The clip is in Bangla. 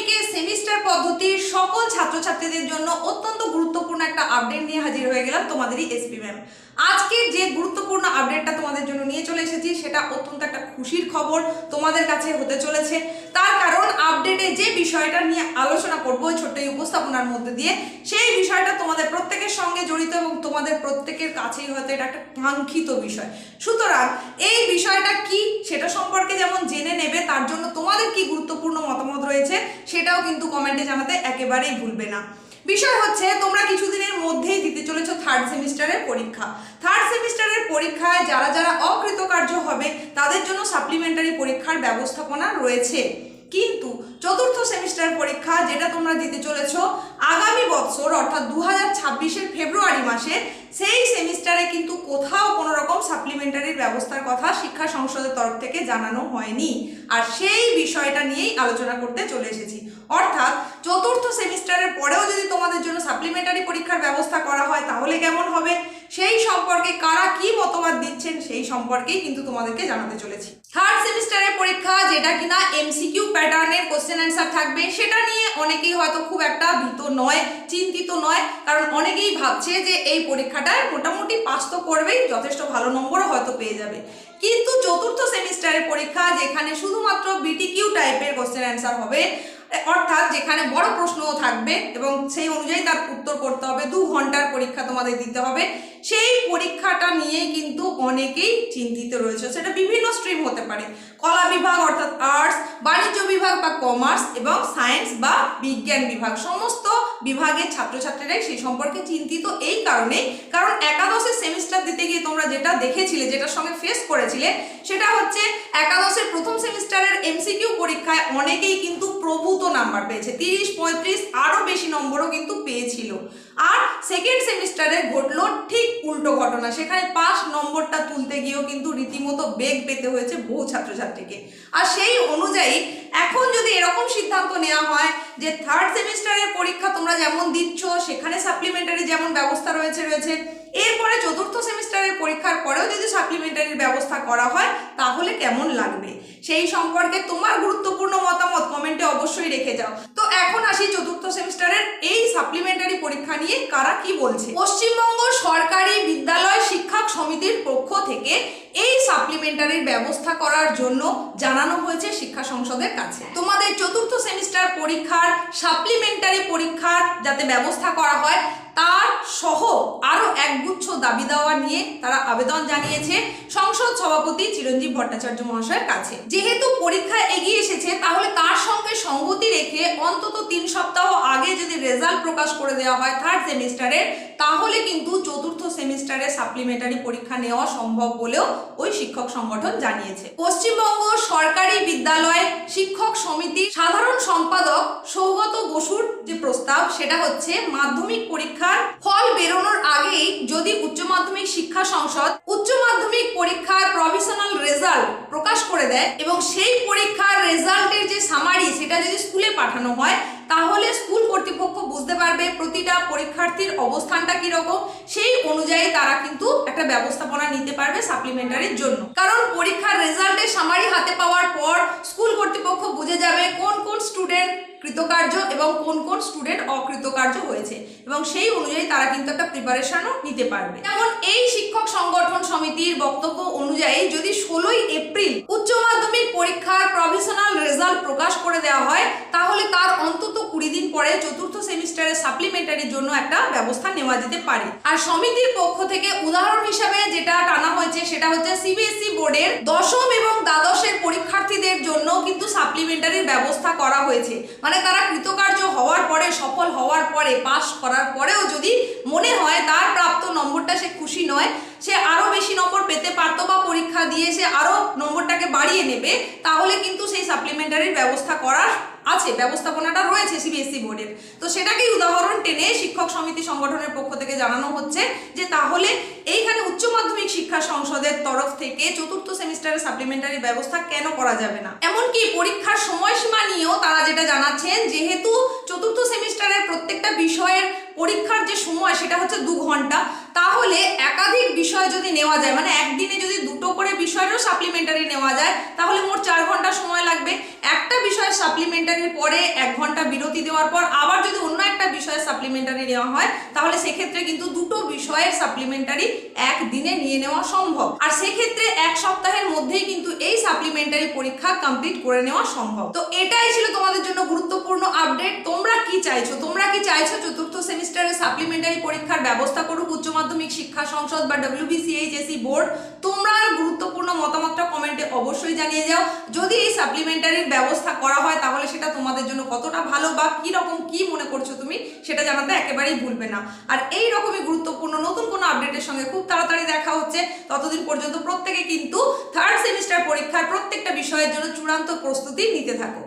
মাধ্যমিকের সেমিস্টার পদ্ধতির সকল ছাত্রছাত্রীদের জন্য অত্যন্ত গুরুত্বপূর্ণ একটা আপডেট নিয়ে হাজির হয়ে গেলাম তোমাদেরই এসপি ম্যাম আজকে যে গুরুত্বপূর্ণ আপডেটটা তোমাদের জন্য নিয়ে চলে এসেছি, সেটা অত্যন্ত একটা খুশির খবর তোমাদের কাছে হতে চলেছে। তার কারণ আপডেটে যে বিষয়টা নিয়ে আলোচনা করব ছোট্ট এই উপস্থাপনার মধ্যে দিয়ে, সেই বিষয়টা তোমাদের প্রত্যেকের সঙ্গে জড়িত এবং তোমাদের প্রত্যেকের কাছেই হয়তো এটা একটা কাঙ্ক্ষিত বিষয়। সুতরাং এই বিষয়টা কি, সেটা সম্পর্কে যেমন জেনে নেবে, তার জন্য তোমাদের কি গুরুত্বপূর্ণ মতামত রয়েছে সেটাও কিন্তু কমেন্টে জানাতে একেবারেই ভুলবে না। বিষয় হচ্ছে, তোমরা কিছুদিনের মধ্যেই দিতে চলেছো থার্ড সেমিস্টারের পরীক্ষা। থার্ড সেমিস্টারের পরীক্ষায় যারা যারা অকৃতকার্য হবে, তাদের জন্য সাপ্লিমেন্টারি পরীক্ষার ব্যবস্থাপনা রয়েছে। কিন্তু চতুর্থ সেমিস্টার পরীক্ষা যেটা তোমরা দিতে চলেছ আগামী বছর অর্থাৎ দু হাজার ফেব্রুয়ারি মাসে, সেই সেমিস্টারে কিন্তু কোথাও কোনো রকম সাপ্লিমেন্টারির ব্যবস্থার কথা শিক্ষা সংসদের তরফ থেকে জানানো হয়নি। আর সেই বিষয়টা নিয়েই আলোচনা করতে চলে এসেছি। অর্থাৎ চতুর্থ সেমিস্টারের পরেও যদি তোমাদের জন্য সাপ্লিমেন্টারি পরীক্ষার ব্যবস্থা করা হয়, তাহলে কেমন হবে? সেই সম্পর্কে কারা কি মতবাদ দিচ্ছেন সেই সম্পর্কেই কিন্তু তোমাদেরকে জানাতে চলেছি। থার্ড সেমিস্টারের পরীক্ষা, যেটা কিনা এমসিকিউ প্যাটার্নের কোশ্চেন অ্যান্সার থাকবে, সেটা নিয়ে অনেকেই হয়তো খুব একটা ভীত নয়, চিন্তিত নয়, কারণ অনেকেই ভাবছে যে এই পরীক্ষাটায় মোটামুটি পাস তো করবেই, যথেষ্ট ভালো নম্বরও হয়তো পেয়ে যাবে। কিন্তু চতুর্থ সেমিস্টারের পরীক্ষা, যেখানে শুধুমাত্র বিটিকিউ টাইপের কোশ্চেন অ্যান্সার হবে, অর্থাৎ যেখানে বড় প্রশ্নও থাকবে এবং সেই অনুযায়ী তার উত্তর করতে হবে, দু ঘণ্টার পরীক্ষা তোমাদের দিতে হবে। সেই পরীক্ষাটা নিয়ে কিন্তু অনেকেই চিন্তিত রয়েছে। সেটা বিভিন্ন স্ট্রিম হতে পারে। কলা বিভাগ অর্থাৎ আর্টস বাণিজ্য বিভাগ বা কমার্স এবং সায়েন্স বা বিজ্ঞান বিভাগ। সমস্ত বিভাগের ছাত্রছাত্রীরাই সেই সম্পর্কে চিন্তিত এই কারণে কারণ একাদশের সেমিস্টার দিতে গিয়ে তোমরা যেটা দেখেছিলে, যেটার সঙ্গে ফেস করেছিলে, সেটা হচ্ছে একাদশের প্রথম সেমিস্টারের এমসিকিউ পরীক্ষায় অনেকেই কিন্তু প্রভূত নাম্বার পেয়েছে। তিরিশ, পঁয়ত্রিশ আরও বেশি নম্বরও কিন্তু পেয়েছিল। আর সেকেন্ড সেমিস্টারে ঘটলো ঠিক উল্টো ঘটনা। সেখানে পাস নম্বরটা তুলতে গিয়েও কিন্তু রীতিমতো বেগ পেতে হয়েছে বহু ছাত্রছাত্রীকে। আর সেই অনুযায়ী এখন যদি এরকম সিদ্ধান্ত নেওয়া হয় যে থার্ড সেমিস্টারের পরীক্ষা তোমরা যেমন দিচ্ছ, সেখানে সাপ্লিমেন্টারি যেমন ব্যবস্থা রয়েছে রয়েছে এরপরে চতুর্থ সেমিস্টারের পরীক্ষার পরেও যদি সাপ্লিমেন্টারির ব্যবস্থা করা হয়, তাহলে কেমন লাগবে? সেই সম্পর্কে তোমার গুরুত্বপূর্ণ মতামত কমেন্টে অবশ্যই রেখে যাও। তো এখন আসি চতুর্থ সেমিস্টারের এই সাপ্লিমেন্টারি পরীক্ষা নিয়ে কারা কি বলছে? পশ্চিমবঙ্গ সরকারি বিদ্যালয় শিক্ষক সমিতির পক্ষ থেকে এই সাপ্লিমেন্টারির ব্যবস্থা করার জন্য জানানো হয়েছে শিক্ষা সংসদের কাছে। তোমাদের চতুর্থ সেমিস্টার পরীক্ষার সাপ্লিমেন্টারি পরীক্ষার যাতে ব্যবস্থা করা হয়, তার সহ আরও একগুচ্ছ দাবি দেওয়া নিয়ে তারা আবেদন জানিয়েছে সংসদ সভাপতি চিরঞ্জীব ভট্টাচার্য মহাশয়ের কাছে। যেহেতু পরীক্ষা এগিয়ে এসেছে, তাহলে তার সঙ্গে সঙ্গতি রেখে অন্তত তিন সপ্তাহ আগে যদি রেজাল্ট প্রকাশ করে দেওয়া হয় থার্ড সেমিস্টারের তাহলে কিন্তু চতুর্থ সেমিস্টারে সাপ্লিমেন্টারি পরীক্ষা নেওয়া সম্ভব বলেও ওই শিক্ষক সংগঠন জানিয়েছে। পশ্চিমবঙ্গ সরকারি বিদ্যালয় শিক্ষক সমিতি সাধারণ সম্পাদক সৌগত বসুর যে প্রস্তাব, সেটা হচ্ছে মাধ্যমিক পরীক্ষার ফল বেরোনোর আগেই যদি উচ্চ মাধ্যমিক শিক্ষা সংসদ উচ্চ মাধ্যমিক পরীক্ষার প্রভিশনাল রেজাল্ট প্রকাশ করে দেয় এবং সেই পরীক্ষার রেজাল্টের যে সামারি সেটা যদি স্কুলে পাঠানো হয় তাহলে স্কুল কর্তৃপক্ষ বুঝতে পারবে প্রতিটা পরীক্ষার্থীর অবস্থানটা কীরকম। সেই অনুযায়ী তারা কিন্তু একটা ব্যবস্থাপনা নিতে পারবে সাপ্লিমেন্টারির জন্য। কারণ পরীক্ষার রেজাল্টের সামারি হাতে পাওয়ার পর স্কুল কর্তৃপক্ষ বুঝে যাবে কোন কোন স্টুডেন্ট কৃতকার্য এবং কোন কোন স্টুডেন্ট অকৃতকার্য হয়েছে। এবং সেই অনুযায়ী তারা কিন্তু একটা প্রিপারেশনও নিতে পারবে। যেমন এই শিক্ষক সংগঠন সমিতির বক্তব্য অনুযায়ী যদি ষোলোই এপ্রিল উচ্চ মাধ্যমিক পরীক্ষার প্রভিশনাল রেজাল্ট প্রকাশ করে দেওয়া হয় তাহলে তার অন্তত কুড়ি দিন পরে চতুর্থ সেমিস্টারের সাপ্লিমেন্টারির জন্য একটা ব্যবস্থা নেওয়া যেতে পারে। আর সমিতির পক্ষ থেকে উদাহরণ হিসাবে যেটা টানা হয়েছে, সেটা হচ্ছে সিবিএসই বোর্ডের দশম এবং দ্বাদশের পরীক্ষার্থীদের জন্য কিন্তু সাপ্লিমেন্টারির ব্যবস্থা করা হয়েছে। মানে তারা কৃতকার্য হওয়ার পরে, সফল হওয়ার পরে পাস করার পরেও যদি মনে হয় তার প্রাপ্ত নম্বরটা সে খুশি নয়, সে আরও বেশি নম্বর পেতে পারতো বা পরীক্ষা দিয়ে সে আরও নম্বরটাকে বাড়িয়ে নেবে, তাহলে কিন্তু সেই সাপ্লিমেন্টারির ব্যবস্থা করার আছে, ব্যবস্থাপনাটা রয়েছে সিবিএসসি বোর্ডের তো সেটাকেই উদাহরণ টেনে শিক্ষক সমিতি সংগঠনের পক্ষ থেকে জানানো হচ্ছে যে তাহলে এইখানে উচ্চ মাধ্যমিক শিক্ষা সংসদের তরফ থেকে চতুর্থ সেমিস্টারের সাপ্লিমেন্টারি ব্যবস্থা কেন করা যাবে না? এমনকি পরীক্ষার সময়সীমা নিয়েও তারা যেটা জানাচ্ছেন, যেহেতু চতুর্থ সেমিস্টারের প্রত্যেকটা বিষয়ের পরীক্ষার যে সময়, সেটা হচ্ছে দু ঘণ্টা, তাহলে বিষয় যদি নেওয়া যায় মানে একদিনে যদি দুটো করে বিষয়েরও সাপ্লিমেন্টারি নেওয়া যায়, তাহলে মোট চার ঘণ্টা সময় লাগবে। একটা বিষয় সাপ্লিমেন্টারির পরে এক ঘণ্টা বিরতি দেওয়ার পর আবার যদি অন্য একটা বিষয়ের সাপ্লিমেন্টারি নেওয়া হয়, তাহলে সেক্ষেত্রে কিন্তু দুটো বিষয়ের সাপ্লিমেন্টারি একদিনে নিয়ে নেওয়া সম্ভব। আর সেক্ষেত্রে এক সপ্তাহের মধ্যেই কিন্তু এই সাপ্লিমেন্টারি পরীক্ষা কমপ্লিট করে নেওয়া সম্ভব। তো এটাই ছিল তোমাদের জন্য গুরুত্বপূর্ণ আপডেট তোমরা কি চাইছো? তোমরা কি চাইছো চতুর্থ সেমিস্টারে সাপ্লিমেন্টারি পরীক্ষার ব্যবস্থা করুক, উচ্চ মাধ্যমিক শিক্ষা সংসদ বা ডব্লিউবিসিএইচএসি বোর্ড তোমরা গুরুত্বপূর্ণ মতামতটা কমেন্টে অবশ্যই জানিয়ে যাও। যদি এই সাপ্লিমেন্টারির ব্যবস্থা করা হয়, তাহলে সেটা তোমাদের জন্য কতটা ভালো বা কি রকম কি মনে করছ তুমি, সেটা জানাতে একেবারেই ভুলবে না। আর এই রকমই গুরুত্বপূর্ণ নতুন কোনো আপডেটের সঙ্গে খুব তাড়াতাড়ি দেখা হচ্ছে। ততদিন পর্যন্ত প্রত্যেকে কিন্তু থার্ড সেমিস্টার পরীক্ষার প্রত্যেকটা বিষয়ের জন্য চূড়ান্ত প্রস্তুতি নিতে থাকো।